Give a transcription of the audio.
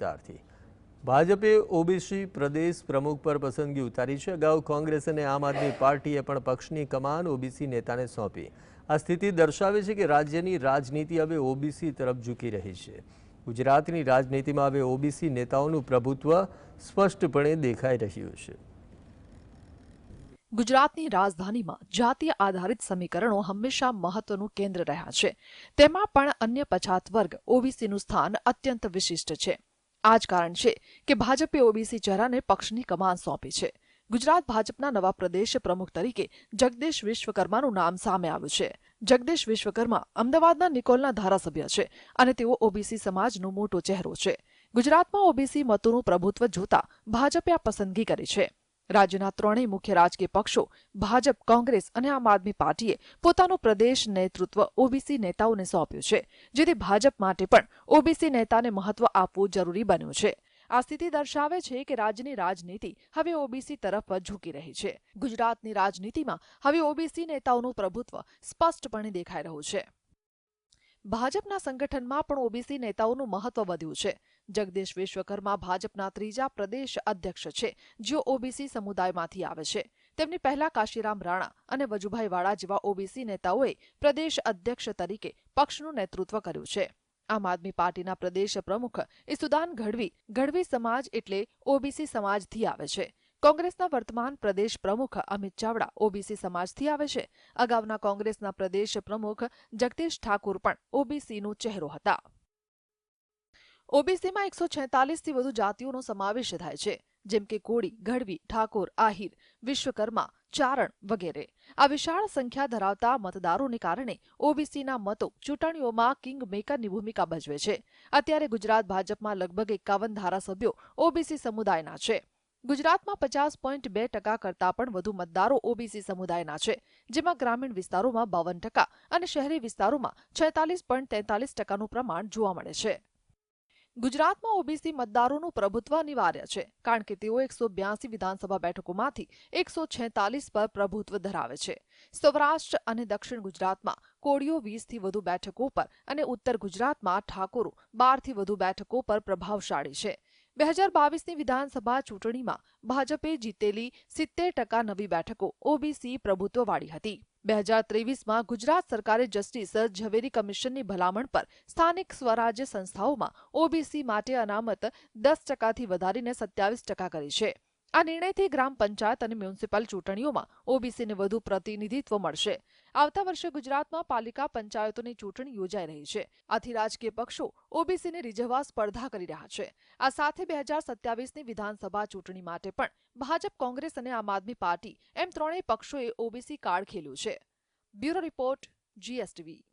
વિસ્તારથી. ભાજપે ઓબીસી પ્રદેશ પ્રમુખ પર પસંદગી ઉતારી છે. અગાઉ કોંગ્રેસ અને આમ આદમી પાર્ટીએ પણ પક્ષની કમાન ઓબીસી નેતાને સોંપી. આ સ્થિતિ દર્શાવે છે કે રાજ્યની રાજનીતિ હવે ઓબીસી તરફ ઝૂકી રહી છે. ગુજરાતની રાજનીતિમાં હવે ઓબીસી નેતાઓનું પ્રભુત્વ સ્પષ્ટપણે દેખાઈ રહ્યું છે. ગુજરાતની રાજધાનીમાં જાતીય આધારિત સમીકરણો હંમેશા મહત્વનું કેન્દ્ર રહ્યા છે. તેમાં પણ અન્ય પછાત વર્ગ ઓબીસીનું સ્થાન અત્યંત વિશિષ્ટ છે. આ જ કારણ છે કે ભાજપે ઓબીસી ચહેરાને પક્ષની કમાન સોંપી છે. ગુજરાત ભાજપના નવા પ્રદેશ પ્રમુખ તરીકે જગદીશ વિશ્વકર્માનું નામ સામે આવ્યું છે. જગદીશ વિશ્વકર્મા અમદાવાદના નિકોલના ધારાસભ્ય છે અને તેઓ ઓબીસી સમાજનો મોટો ચહેરો છે. ગુજરાતમાં ઓબીસી મતોનું પ્રભુત્વ જોતા ભાજપે આ પસંદગી કરી છે. રાજ્યના ત્રણેય મુખ્ય રાજકીય પક્ષો, ભાજપ, કોંગ્રેસ અને આમ આદમી પાર્ટીએ પોતાનું પ્રદેશ નેતૃત્વ ઓબીસી નેતાઓને સોંપ્યું છે, જેથી ભાજપ માટે પણ ઓબીસી નેતાને મહત્વ આપવું જરૂરી બન્યું છે. આ સ્થિતિ દર્શાવે છે કે રાજ્યની રાજનીતિ હવે ઓબીસી તરફ ઝૂકી રહી છે. ગુજરાતની રાજનીતિમાં હવે ઓબીસી નેતાઓનું પ્રભુત્વ સ્પષ્ટપણે દેખાઈ રહ્યું છે. ભાજપના સંગઠનમાં પણ ઓબીસી નેતાઓનું મહત્વ વધ્યું છે. જગદીશ વિશ્વકર્મા ભાજપના ત્રીજા પ્રદેશ અધ્યક્ષ છે, જેઓ ઓબીસી સમુદાયમાંથી આવે છે. તેમની પહેલા કાશીરામ રાણા અને વજુભાઈ વાળા જેવા ઓબીસી નેતાઓએ પ્રદેશ અધ્યક્ષ તરીકે પક્ષનું નેતૃત્વ કર્યું છે. આમ આદમી પાર્ટીના પ્રદેશ પ્રમુખ ઈસુદાન ગઢવી ગઢવી સમાજ એટલે ઓબીસી સમાજથી આવે છે. કોંગ્રેસના વર્તમાન પ્રદેશ પ્રમુખ અમિત ચાવડા ઓબીસી સમાજથી આવે છે. અગાઉના કોંગ્રેસના પ્રદેશ પ્રમુખ જગદીશ ઠાકુર પણ ઓબીસીનો ચહેરો હતા. ઓબીસીમાં એકસો છેતાલીસથી વધુ જાતિઓનો સમાવેશ થાય છે. જેમ કે કોળી, ગઢવી, ઠાકોર, આહિર, વિશ્વકર્મા, ચારણ વગેરે. આ વિશાળ સંખ્યા ધરાવતા મતદારોને કારણે ઓબીસીના મતો ચૂંટણીઓમાં કિંગ મેકરની ભૂમિકા ભજવે છે. અત્યારે ગુજરાત ભાજપમાં લગભગ એકાવન ધારાસભ્યો ઓબીસી સમુદાયના છે. ગુજરાતમાં પચાસ પોઈન્ટ બે ટકા કરતાં પણ વધુ મતદારો ઓબીસી સમુદાયના છે. જેમાં ગ્રામીણ વિસ્તારોમાં બાવન ટકા અને શહેરી વિસ્તારોમાં છેતાલીસ પોઈન્ટ તેતાલીસ ટકાનું પ્રમાણ જોવા મળે છે. ગુજરાતમાં ઓબીસી મતદારોનું પ્રભુત્વ અનિવાર્ય છે, કારણ કે તેઓ એકસો બ્યાસી વિધાનસભા બેઠકોમાંથી એકસો છેતાલીસ પર પ્રભુત્વ ધરાવે છે. સૌરાષ્ટ્ર અને દક્ષિણ ગુજરાતમાં કોળીઓ વીસથી વધુ બેઠકો પર અને ઉત્તર ગુજરાતમાં ઠાકોરો બારથી વધુ બેઠકો પર પ્રભાવશાળી છે. બે હજાર બાવીસની વિધાનસભા ચૂંટણીમાં ભાજપે જીતેલી સિત્તેર ટકા નવી બેઠકો ઓબીસી પ્રભુત્વવાળી હતી. બે હજાર ત્રેવીસમાં ગુજરાત સરકારે જસ્ટિસ ઝવેરી કમિશનની ભલામણ પર સ્થાનિક સ્વરાજ્ય સંસ્થાઓમાં ઓબીસી માટે અનામત દસ ટકાથી વધારીને સત્યાવીસ ટકા કરી છે. આ નિર્ણયથી ગ્રામ પંચાયત અને મ્યુનિસિપલ ચૂંટણીઓમાં ઓબીસીને વધુ પ્રતિનિધિત્વ મળશે. આવતા વર્ષે ગુજરાતમાં પાલિકા પંચાયતોની ચૂંટણી યોજાઈ રહી છે. આથી રાજકીય પક્ષો ઓબીસીને રીઝવવા સ્પર્ધા કરી રહ્યા છે. આ સાથે બે હજાર સત્યાવીસની વિધાનસભા ચૂંટણી માટે પણ ભાજપ, કોંગ્રેસ અને આમ આદમી પાર્ટી એમ ત્રણેય પક્ષોએ ઓબીસી કાર્ડ ખેલ્યું છે. Bureau report, GSTV.